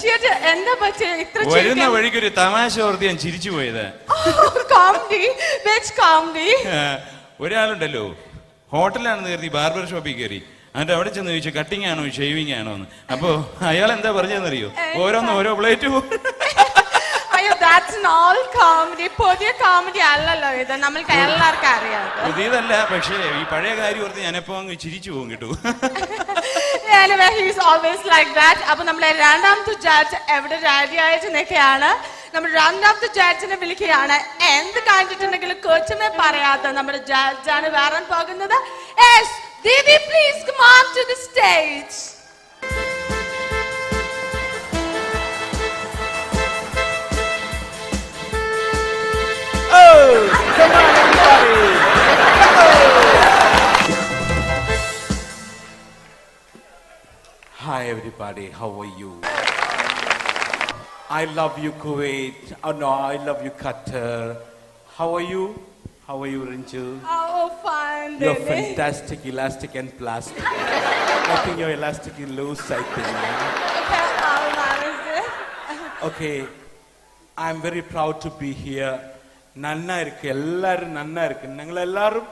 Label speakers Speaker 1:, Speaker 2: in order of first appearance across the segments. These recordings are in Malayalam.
Speaker 1: ഷിയച്ച എന്താ പറ്റേ ഇത്ര
Speaker 2: വരുന്ന വഴിക്ക് ഒരു തമാശ ഓർത്ത് ഞാൻ ചിരിച്ചു പോയത്.
Speaker 1: കോമഡി വെച്ച് കോമഡി
Speaker 2: ഒരാളുണ്ടല്ലോ ഹോട്ടലാണെന്ന് കരുതി ബാർബർ ഷോപ്പിൽ കയറി. എന്നിട്ട് അവിടെ ചെന്ന് ചോദിച്ചു കട്ടിങ് ആണോ ഷേവിങ് ആണോ എന്ന്? അപ്പോ അയാൾ എന്താ പറഞ്ഞതെന്നറിയോ? ഓരോന്ന് ഓരോ പ്ലേറ്റ്
Speaker 1: അയ്യോ ദാറ്റ്സ് ഓൾ കോമഡി പുതിയ കോമഡി അല്ലല്ലോ ഇത്. നമ്മൾക്ക് എല്ലാവർക്കും അറിയാം
Speaker 2: പുതിയതല്ല പക്ഷേ ഈ പഴയ കാര്യം ഓർത്ത് ഞാനെപ്പോ അങ്ങ് ചിരിച്ചു പോകും കേട്ടു.
Speaker 1: anyway, he's always like that അപ്പൊ നമ്മളെ രണ്ടാമത്തെ ജഡ്ജ് എവിടെ രാജിയായിട്ടെന്നൊക്കെയാണ് നമ്മൾ രണ്ടാമത്തെ ജഡ്ജിനെ വിളിക്കുകയാണ്. എന്ത് കണ്ടിട്ടുണ്ടെങ്കിലും കൊച്ചുമേ പറയാത്ത നമ്മുടെ ജഡ്ജാണ് വേറെ പോകുന്നത്? Didi please come on to the stage.
Speaker 3: everybody. How are you? I love you, Kuwait. Oh, no, I love you, Qatar. How are you? How are you, Rinchu?
Speaker 1: Oh, fine.
Speaker 3: You're fantastic, elastic, and plastic. I think you're elastic and loose, I think.
Speaker 1: okay,
Speaker 3: I'm very proud to be here. നന്നാ இருக்கு எல்லாரும் நன்னா இருக்கு நாங்கள் எல்லாரும்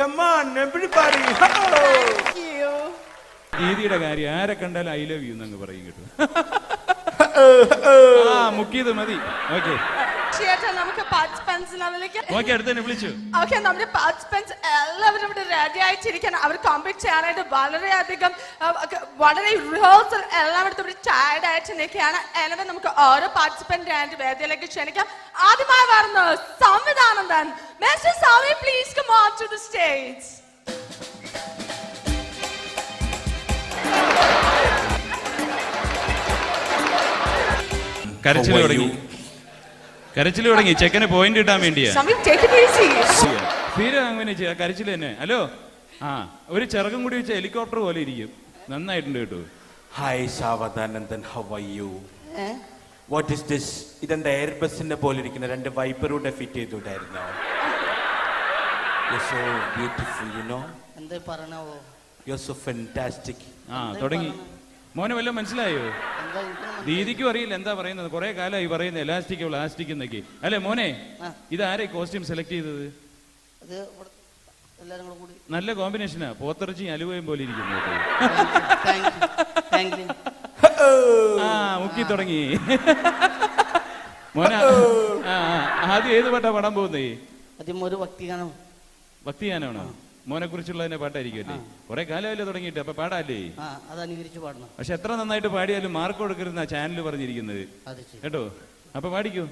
Speaker 3: Come on, everybody.
Speaker 1: Thank you.
Speaker 2: ദീദിയുടെ കാര്യം ആരെ കണ്ടാലും ഐ ലവ് യു എന്നങ്ങ് പറയും കേട്ടു ആ മുക്കിയത് മതി ഓക്കെ
Speaker 1: ചേട്ടാ നമുക്ക് പാർട്ടിസിപ്പൻസിനെ വിളിക്കാം
Speaker 2: ഓക്കെ അടുത്തന്നെ വിളിച്ചു
Speaker 1: ഓക്കെ നമ്മുടെ പാർട്ടിസിപ്പൻസ് എല്ലാവരും ഇവിടെ റെഡി ആയിട്ടിരിക്കണം അവർ കോമ്പീറ്റ് ചെയ്യാനായിട്ട് വളരെയധികം ആ, ഒക്കെ വളരെ റിഹേഴ്സൽ എല്ലാം എടുത്ത് ഇവിടെ ടയർഡ് ആയിട്ട് നിൽക്കുകയാണ് எனவே നമുക്ക് ഓരോ പാർട്ടിസിപ്പന്റ് ആയിട്ട് വേദിയിലേക്ക് ക്ഷണിക്കാം ആദ്യമായി വരുന്നു സംവിധാനന്ദൻ mister Swami please come on to the stage
Speaker 2: കരച്ചിൽ തുടങ്ങി? കരച്ചിൽ തുടങ്ങി. ചെക്കന് പോയിന്റ് കിട്ടാൻ വേണ്ടിയാ. അങ്ങനെ ചെയ്യാം. കരച്ചിൽ തന്നെ. ഹലോ ആ ഒരു ചിറകും കൂടി വെച്ച ഹെലികോപ്റ്റർ പോലെ ഇരിക്കും. നന്നായിട്ടുണ്ട് കേട്ടോ.
Speaker 3: Hi Savadhanandan how are you what is this ഇതെന്താ എയർ ബസിന്റെ പോലെ ഇരിക്കുന്ന രണ്ട് വൈപ്പറൂടെ ഫിറ്റ് ചെയ്തുണ്ടായിരുന്നോ? സോ ബ്യൂട്ടിഫുൾ യു നോ
Speaker 4: എന്തേ പറയണവോ
Speaker 3: യു സോ ഫെന്റാസ്റ്റിക്
Speaker 2: ആ തുടങ്ങി. മോനെ വല്ലതും മനസ്സിലായോ? ദീദിക്കും അറിയില്ല എന്താ പറയുന്നത്. കുറെ കാലമായി പറയുന്നത് എലാസ്റ്റിക് പ്ലാസ്റ്റിക് എന്നൊക്കെ. അല്ലെ മോനെ?
Speaker 4: ഇതാരെ
Speaker 2: ഇത് ആരെ കോസ്റ്റ്യൂം സെലക്ട് ചെയ്തത് നല്ല കോമ്പിനേഷനാ പോത്തിറച്ചിയും അലുവയും പോലെ ഇരിക്കുന്നു ആ മുക്കി തുടങ്ങി. മോന ആദ്യം ഏത് പാട്ടാ പടം പോകുന്നേ?
Speaker 4: ആദ്യം ഒരു ഭക്തിഗാനം.
Speaker 2: ഭക്തിഗാനാണോ മോനെ കുറിച്ചുള്ള തന്നെ പാട്ടായിരിക്കുമല്ലേ കൊറേ കാലമല്ലേ തുടങ്ങിയിട്ട് അപ്പൊ പാടാല്ലേ?
Speaker 4: ആ അത് അനുകരിച്ച് പാടണം.
Speaker 2: പക്ഷെ എത്ര നന്നായിട്ട് പാടിയാലും മാർക്ക് കൊടുക്കരുന്ന ചാനൽ പറഞ്ഞിരിക്കുന്നത്.
Speaker 4: അത്
Speaker 2: കേട്ടോ? അപ്പൊ പാടിക്കൂ?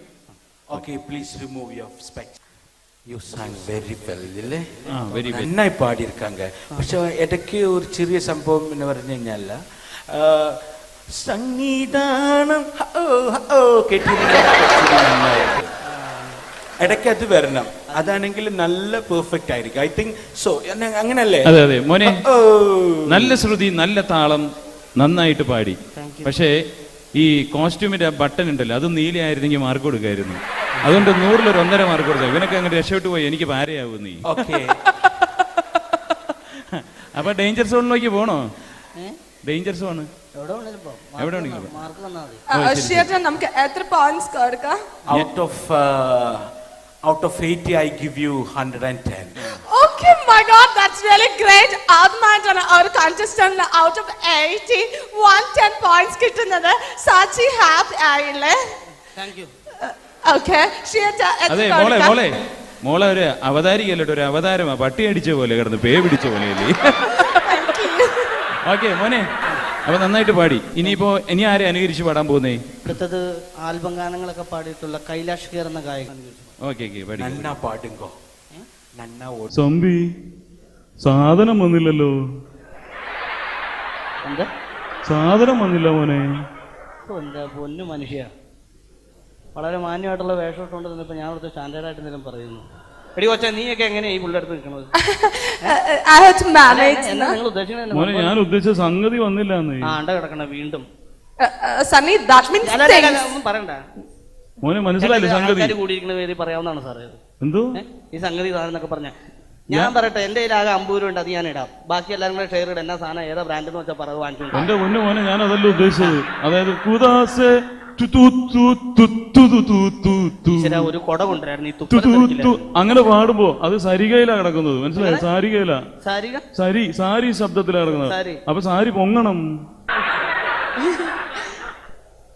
Speaker 3: Okay please remove your specs you sang very well ഇല്ലേ?
Speaker 2: ആ വെരി വെരി
Speaker 3: നന്നായി പാടിയിരിക്കാങ്ക. പക്ഷെ ഇടയ്ക്ക് ഒരു ചെറിയ സംഭവം എന്ന് പറഞ്ഞു കഴിഞ്ഞാൽ സംഗീതാനം ഹോ, ഓ, കേട്ടിരുന്ന കുറച്ചുകൂടി നന്നായിരുന്നു. ഇടയ്ക്ക് അത് വരണം. അതാണെങ്കിൽ നല്ല പെർഫെക്റ്റ് ആയിരിക്കും. ഐ തിങ്ക് സോ അങ്ങനല്ലേ?
Speaker 2: അതെ അതെ. മോനെ നല്ല ശ്രുതി നല്ല താളം നന്നായിട്ട് പാടി. പക്ഷേ ഈ കോസ്റ്റ്യൂമിന്റെ ബട്ടൺ ഉണ്ടല്ലോ അത് നീലയായിരുന്നെങ്കിൽ മാർക്ക് കൊടുക്കായിരുന്നു. അതുകൊണ്ട് നൂറിലൊരു ഒന്നര മാർക്ക് കൊടുക്കാം ഇവനൊക്കെ അങ്ങനെ രക്ഷപ്പെട്ടു പോയി. എനിക്ക് ഭാര്യയാവും നീ.
Speaker 3: ഓക്കെ
Speaker 2: അപ്പൊ ഡേഞ്ചർ സോണിലേക്ക് പോണോ? ഡേഞ്ചർ സോൺ
Speaker 4: എവിടെ
Speaker 1: നമുക്ക് എത്ര പോയിന്റ്സ് കൊടുക്കാം
Speaker 3: out of out of eighty I give you hundred and ten
Speaker 1: Okay, my God, that's really great. ആദ്യമായിട്ടാണ് ഒരു കണ്ടസ്റ്റന്റിന് out of eighty one ten points കിട്ടുന്നത്. സാച്ചി ഹാപ്പി ആയില്ലേ?
Speaker 4: താങ്ക് യു
Speaker 1: ഓക്കെ
Speaker 2: അതെ മോളെ മോളെ. മോളെ ഒരു അവതാരികല്ലോ ഒരു അവതാരമാ പട്ടി അടിച്ച പോലെ കിടന്ന് പേ പിടിച്ച പോലെ ഓക്കെ മോനെ. അപ്പൊ നന്നായിട്ട് പാടി. ഇനിയിപ്പോ ഇനി ആരെ അനുകരിച്ച് പാടാൻ പോകുന്നേ?
Speaker 4: അടുത്തത് ആൽബം ഗാനങ്ങളൊക്കെ പാടിയിട്ടുള്ള കൈലാഷ് കെയർ എന്ന ഗായകൻ
Speaker 2: ഓക്കെ ഓക്കെ പാടി
Speaker 3: നന്ന പാടുങ്കോ നന്നാ ഓ
Speaker 2: സമ്പി സാധനം വന്നില്ലല്ലോ.
Speaker 4: എന്താ?
Speaker 2: സാധനം വന്നില്ല മോനെ.
Speaker 4: എന്താ പൊന്നു മനുഷ്യ. വളരെ മാന്യമായിട്ടുള്ള വേഷം ഇട്ടുകൊണ്ട് നിന്നപ്പോ ഞാൻ അവിടുത്തെ സ്റ്റാൻഡേർഡായിട്ട് എന്തെങ്കിലും പറയുന്നു. എടി കൊച്ച നീയൊക്കെ എങ്ങനെയാ ഈ നിൽക്കണത്? നിങ്ങൾ
Speaker 2: മോനെ ഞാൻ ഉദ്ദേശിച്ച സംഗതി വന്നില്ല
Speaker 4: ആ അണ്ട കിടക്കണ വീണ്ടും.
Speaker 1: സണ്ണി ദാറ്റ് മീൻസ്
Speaker 4: അല്ല, അല്ല, അല്ല, ഒന്നും പറയണ്ട.
Speaker 2: മോനെ മനസ്സിലായില്ലേ സംഗതി?
Speaker 4: ആൾക്കാർ കൂടിയിരിക്കുന്ന പേര് പറയാവുന്നതാണ് സാറേ ഇത്.
Speaker 2: എന്തോ?
Speaker 4: ഏ? ഈ സംഗതി ഇതാണെന്നൊക്കെ പറഞ്ഞ. ഞാൻ പറയട്ടെ എന്റെ കയ്യിലാകെ അമ്പത് രൂപ ഉണ്ട് അത് ഞാൻ ഇടാം. ബാക്കി എല്ലാവരും കൂടെ ഷെയർ ഇടാം എന്നാ സാധനം ഏതാ ബ്രാൻഡ് എന്ന് വെച്ചാൽ പറഞ്ഞു വാങ്ങിച്ചു
Speaker 5: എന്റെ മുന്നേ മോനെ ഞാൻ അതല്ല ഉദ്ദേശിച്ചത്. അതായത് കുദാസെ
Speaker 4: ഒരു കൊട കൊണ്ടുവരായിരുന്നു
Speaker 5: അങ്ങനെ പാടുമ്പോ അത് സരികയിലാ കിടക്കുന്നത്. മനസ്സിലായോ? സാരികയില. സരി സാരി ശബ്ദത്തിലാ കിടക്കുന്നത്. അപ്പൊ സാരി പൊങ്ങണം.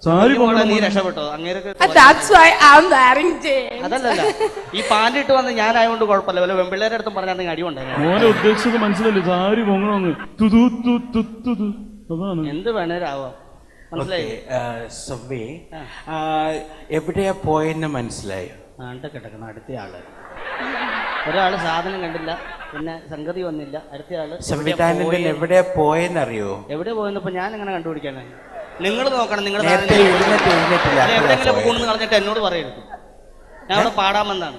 Speaker 5: സാരി
Speaker 4: നീ രക്ഷപ്പെട്ടോ. അങ്ങേരൊക്കെ. അതല്ലല്ല. ഈ പാന്റ് ഇട്ട് വന്ന് ഞാനായതുകൊണ്ട് കുഴപ്പമില്ല. വല്ല വെമ്പിള്ളേരുടെ അടുത്തും പറഞ്ഞാൽ അടി ഉണ്ടായിരുന്നു
Speaker 5: മോനെ ഉദ്ദേശിച്ചത് മനസ്സിലല്ലേ? സാരി പൊങ്ങണമെന്ന്. അതാണ്.
Speaker 4: എന്ത് വേണേരാവാം മനസ്സിലായി?
Speaker 3: സവ്വേ എവിടെയാ പോയെന്ന് മനസ്സിലായോ?
Speaker 4: ആണ്ട കിടക്കണം അടുത്ത ആൾ ഒരാൾ സാധനം കണ്ടില്ല. പിന്നെ സംഗതി വന്നില്ല. അടുത്ത ആൾ
Speaker 3: സംവിധാനത്തിൽ എവിടെയാ പോയെന്നറിയോ?
Speaker 4: എവിടെ പോയെന്നപ്പോ ഞാൻ എങ്ങനെ കണ്ടുപിടിക്കാനാണ് നിങ്ങൾ നോക്കണം നിങ്ങൾ എവിടെയെങ്കിലും കൂണെന്ന് കളഞ്ഞിട്ട് എന്നോട് പറയരുത്. ഞാൻ അവിടെ പാടാമെന്നാണ്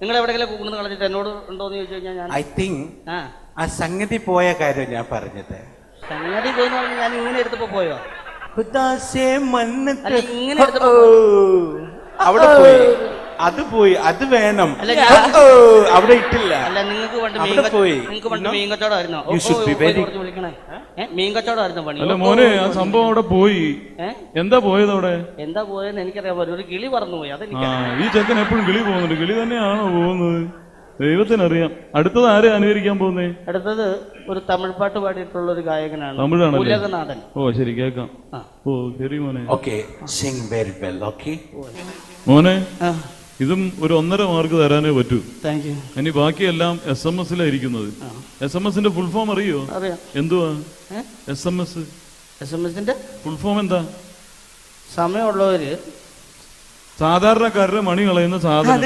Speaker 4: നിങ്ങൾ എവിടെയെങ്കിലും കൂണെന്ന് കളഞ്ഞിട്ട് എന്നോട് ഉണ്ടോന്ന് ചോദിച്ചു കഴിഞ്ഞാൽ ഞാൻ
Speaker 3: ഐ തിങ്ക്
Speaker 4: ആ.
Speaker 3: സംഗതി പോയ കാര്യം ഞാൻ പറഞ്ഞത്.
Speaker 4: സംഗതി പോയെന്ന് പറഞ്ഞാൽ ഞാൻ ഇങ്ങനെ എടുത്തപ്പോ പോയോ? ഇങ്ങനെ എടുത്തപ്പോ
Speaker 3: അവിടെ പോയി. അത് പോയി അത് വേണം അവിടെ ഇട്ടില്ല
Speaker 4: അല്ല നിങ്ങൾക്ക് പണ്ട്
Speaker 3: അവിടെ
Speaker 4: മീൻ കച്ച-
Speaker 3: പോയി.
Speaker 4: നിങ്ങൾക്ക് പണ്ട് മീൻ കച്ചവടമായിരുന്നോ
Speaker 3: You should be very-
Speaker 4: വിളിക്കണേ മീൻ കച്ചവടമായിരുന്നോ പണി
Speaker 5: അല്ല മോനെ ആ സംഭവം അവിടെ പോയി
Speaker 4: ഏ?
Speaker 5: എന്താ പോയത് അവിടെ
Speaker 4: എന്താ പോയെന്ന് എനിക്കറിയാൻ പറ്റും ഒരു കിളി പറന്നു പോയി
Speaker 5: ആ
Speaker 4: അതെനിക്ക്
Speaker 5: ഈ ചെക്കൻ എപ്പോഴും കിളി പോകുന്നുണ്ട് കിളി തന്നെയാണോ പോകുന്നത് ദൈവത്തിനറിയാം അടുത്തത് ആരെ അനുകരിക്കാൻ പോകുന്നേ
Speaker 4: അടുത്തത് ഒരു തമിഴ് പാട്ട് പാടിയിട്ടുള്ള ഒരു ഗായകനാണ്
Speaker 5: തമിഴാണ്
Speaker 4: ഉലകനാഥൻ
Speaker 5: ഓ ശരി കേക്കാം
Speaker 4: ആ.
Speaker 5: ഓ ശരി മോനെ
Speaker 3: ഓക്കെ very well, ഓക്കെ
Speaker 5: മോനെ
Speaker 4: ആ
Speaker 5: ഇതും ഒരു ഒന്നര മാർക്ക് തരാനേ പറ്റൂ.
Speaker 4: താങ്ക് യു
Speaker 5: ഇനി ബാക്കിയെല്ലാം എസ് എം എസിലായിരിക്കുന്നത് എസ് എം എസിന്റെ ഫുൾ ഫോം അറിയോ?
Speaker 4: അറിയാം.
Speaker 5: എന്തുവാ? S M S
Speaker 4: S M എസിന്റെ
Speaker 5: ഫുൾ ഫോം എന്താ?
Speaker 4: സമയമുള്ളവര്
Speaker 5: സാധാരണക്കാരുടെ മണി കളയുന്ന സാധനം.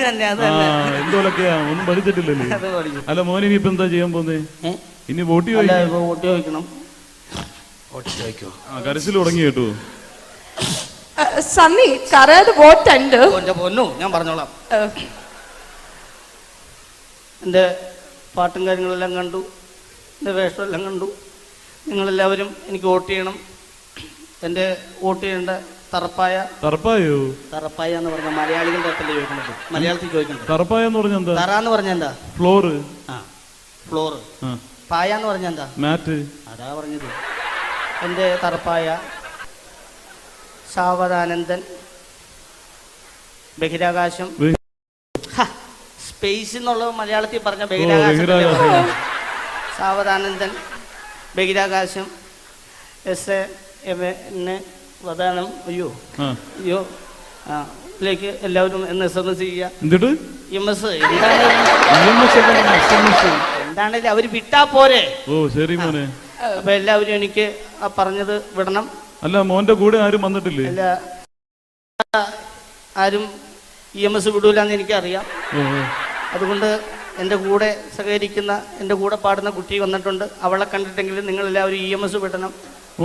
Speaker 5: എന്തോലൊക്കെയാ ഒന്നും പഠിച്ചിട്ടില്ലല്ലേ? അല്ല മോൻ ഇനി ഇപ്പൊ എന്താ ചെയ്യാൻ പോകുന്നേ ഇനി വോട്ട്
Speaker 4: അല്ല ഇപ്പൊ വോട്ട് ചോദിക്കണം.
Speaker 5: കരച്ചിൽ തുടങ്ങി കേട്ടോ.
Speaker 1: സണ്ണി കറയത് വോട്ടുണ്ട്
Speaker 4: എന്റെ പൊന്നു ഞാൻ പറഞ്ഞോളാം.
Speaker 1: എന്റെ
Speaker 4: എന്റെ പാട്ടും കാര്യങ്ങളെല്ലാം കണ്ടു എന്റെ വേഷമെല്ലാം കണ്ടു. നിങ്ങളെല്ലാവരും എനിക്ക് വോട്ട് ചെയ്യണം. എന്റെ വോട്ട് ചെയ്യേണ്ട തറപ്പായ
Speaker 5: തറപ്പായോ?
Speaker 4: തറപ്പായ എന്ന് പറഞ്ഞ മലയാളികളുടെ അടുത്തല്ലേ ചോദിക്കുന്നത്? മലയാളത്തിൽ ചോദിക്കുന്നത്.
Speaker 5: തറപ്പായ എന്ന് പറഞ്ഞ എന്താ?
Speaker 4: തറ എന്ന് പറഞ്ഞ എന്താ?
Speaker 5: ഫ്ലോറ്.
Speaker 4: ആ ഫ്ലോറ്. പായ എന്ന് പറഞ്ഞ എന്താ?
Speaker 5: മാറ്റ്.
Speaker 4: അതാ പറഞ്ഞത്. എന്റെ തറപ്പായ സാവധാനന്ദൻ. ബഹിരാകാശം.
Speaker 5: ബഹി-
Speaker 4: സ്പേസ് എന്നുള്ളത് മലയാളത്തിൽ പറഞ്ഞ ബഹിരാകാശം സാവധാനന്ദൻ ബഹിരാകാശം എസ് എന്നെ വധാനം അയ്യോ അയ്യോ ആ ലേക്ക് എല്ലാവരും എന്ന് എസ് എം എസ് ചെയ്യുക.
Speaker 5: എന്നിട്ട്
Speaker 4: എം എസ് എന്താണേലും
Speaker 5: EMS ഒക്കെ ആണ് SMS.
Speaker 4: എന്താണേലും അവർ വിട്ടാ പോരെ.
Speaker 5: ഓ ശരി മോനെ.
Speaker 4: അപ്പൊ എല്ലാവരും എനിക്ക് പറഞ്ഞത് വിടണം.
Speaker 5: അല്ല മോന്റെ കൂടെ ആരും വന്നിട്ടില്ലേ?
Speaker 4: അല്ല ആരും ഇ എം എസ് വിടൂലെന്ന് എനിക്കറിയാം. അതുകൊണ്ട് എന്റെ കൂടെ സഹകരിക്കുന്ന എന്റെ കൂടെ പാടുന്ന കുട്ടി വന്നിട്ടുണ്ട്. അവളെ കണ്ടിട്ടെങ്കിലും നിങ്ങൾ എല്ലാവരും ഇ എം എസ് വിടണം.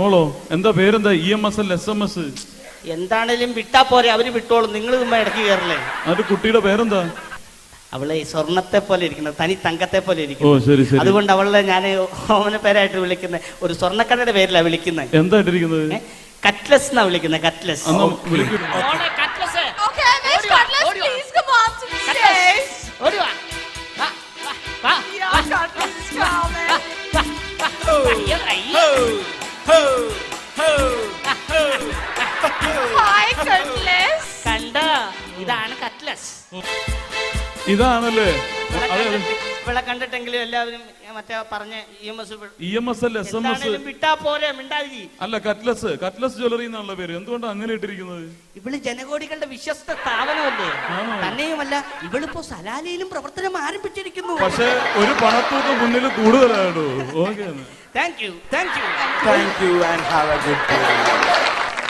Speaker 5: ഓളോ എന്താ പേരെന്താ? ഇ എം എസ് അല്ല എസ് എം എസ്?
Speaker 4: എന്താണേലും വിട്ടാ പോരെ അവർ വിട്ടോളും. നിങ്ങൾ ഇടയ്ക്ക് കയറില്ലേ?
Speaker 5: അത് കുട്ടിയുടെ പേരെന്താ?
Speaker 4: അവൾ സ്വർണത്തെ പോലെ ഇരിക്കുന്നത് തനി തങ്കത്തെ പോലെ
Speaker 5: ഇരിക്കുന്നു
Speaker 4: അതുകൊണ്ട് അവളെ ഞാൻ ഹോമന പേരായിട്ട് വിളിക്കുന്ന. ഒരു സ്വർണക്കടയുടെ പേരിലാണ് വിളിക്കുന്നത്
Speaker 5: എന്തായിട്ടിരിക്കുന്നത്?
Speaker 4: കട്ട്ലസ് എന്നാ വിളിക്കുന്നത്
Speaker 1: കട്ട്ലസ്
Speaker 4: കണ്ടോ? ഇതാണ് കട്ട്ലസ്
Speaker 5: ഇതാണല്ലേ?
Speaker 4: ഇവിടെ കണ്ടിട്ടെങ്കിലും എല്ലാവരും മറ്റേ പറഞ്ഞ E M S
Speaker 5: E M S അല്ല എസ് എം എസ്
Speaker 4: വിട്ടാ പോരെ മിണ്ടാതി
Speaker 5: അല്ല കറ്റ്ലസ് കറ്റ്ലസ് ജ്വല്ലറി എന്നുള്ള പേര്. എന്തുകൊണ്ടാണ് അങ്ങനെ ഇട്ടിരിക്കുന്നത്?
Speaker 4: ഇവൾ ജനകോടികളുടെ വിശ്വസ്ത സ്ഥാപനമല്ലേ? തന്നെയുമല്ല ഇവളിപ്പോ സലാലയിലും പ്രവർത്തനം ആരംഭിച്ചിരിക്കുന്നു.
Speaker 5: പക്ഷേ ഒരു പണത്തൂക്കം മുന്നിൽ കൂടുതലാണോ okay
Speaker 4: thank you thank you
Speaker 3: thank you and have a good day